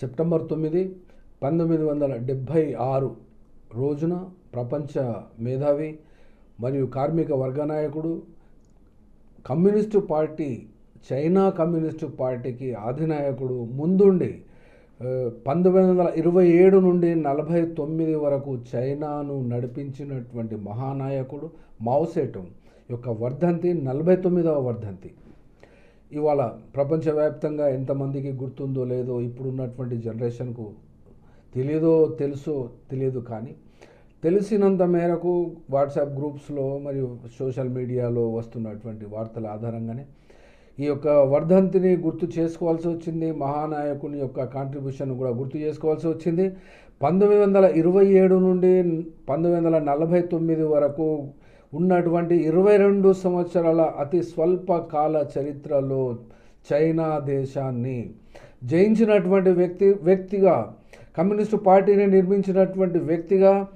September తొమ్మిది పంతొమ్మిది వందల డెబ్భై ఆరు రోజున ప్రపంచ మేధావి మరియు కార్మిక వర్గ నాయకుడు కమ్యూనిస్టు పార్టీ చైనా కమ్యూనిస్టు పార్టీకి అధినాయకుడు ముందుండి పంతొమ్మిది వందల ఇరవై ఏడు నుండి నలభై తొమ్మిది వరకు చైనాను నడిపించినటువంటి మహానాయకుడు మావుసేటం యొక్క వర్ధంతి నలభై తొమ్మిదవ వర్ధంతి. ఇవాళ ప్రపంచవ్యాప్తంగా ఎంతమందికి గుర్తుందో లేదో ఇప్పుడున్నటువంటి జనరేషన్కు తెలియదో తెలుసో తెలియదు కానీ తెలిసినంత మేరకు వాట్సాప్ గ్రూప్స్లో మరియు సోషల్ మీడియాలో వస్తున్నటువంటి వార్తల ఆధారంగానే ఈ యొక్క వర్ధంతిని గుర్తు చేసుకోవాల్సి వచ్చింది. మహానాయకుని యొక్క కాంట్రిబ్యూషన్ కూడా గుర్తు చేసుకోవాల్సి వచ్చింది. పంతొమ్మిది వందల ఇరవై ఏడు నుండి పంతొమ్మిది వందల నలభై తొమ్మిది వరకు ఉన్నటువంటి ఇరవై రెండు సంవత్సరాల అతి స్వల్ప కాల చరిత్రలో చైనా దేశాన్ని జయించినటువంటి వ్యక్తి వ్యక్తిగా కమ్యూనిస్టు పార్టీని నిర్మించినటువంటి వ్యక్తిగా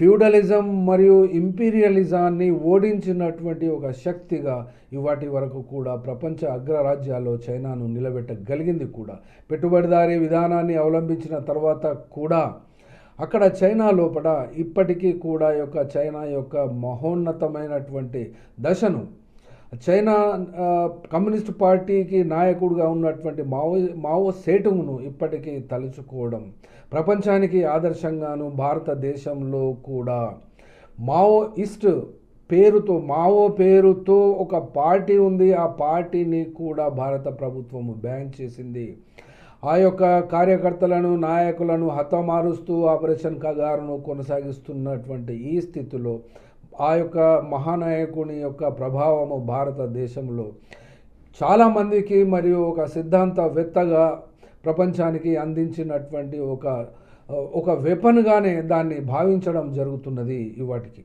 ఫ్యూడలిజం మరియు ఇంపీరియలిజాన్ని ఓడించినటువంటి ఒక శక్తిగా ఇవాటి వరకు కూడా ప్రపంచ అగ్రరాజ్యాల్లో చైనాను నిలబెట్టగలిగింది కూడా. పెట్టుబడిదారీ విధానాన్ని అవలంబించిన తర్వాత కూడా అక్కడ చైనా లోపల ఇప్పటికీ కూడా యొక్క చైనా యొక్క మహోన్నతమైనటువంటి దశను చైనా కమ్యూనిస్ట్ పార్టీకి నాయకుడిగా ఉన్నటువంటి మావో మావో సేటును ఇప్పటికీ తలుచుకోవడం ప్రపంచానికి ఆదర్శంగాను భారతదేశంలో కూడా మావోయిస్ట్ పేరుతో మావో పేరుతో ఒక పార్టీ ఉంది. ఆ పార్టీని కూడా భారత ప్రభుత్వము బ్యాన్ చేసింది. ఆ యొక్క కార్యకర్తలను నాయకులను హతమారుస్తూ ఆపరేషన్ కగారును కొనసాగిస్తున్నటువంటి ఈ స్థితిలో ఆ యొక్క మహానాయకుని యొక్క ప్రభావము భారతదేశంలో చాలామందికి మరియు ఒక సిద్ధాంతవేత్తగా ప్రపంచానికి అందించినటువంటి ఒక ఒక వెపన్గానే దాన్ని భావించడం జరుగుతున్నది ఇవాటికి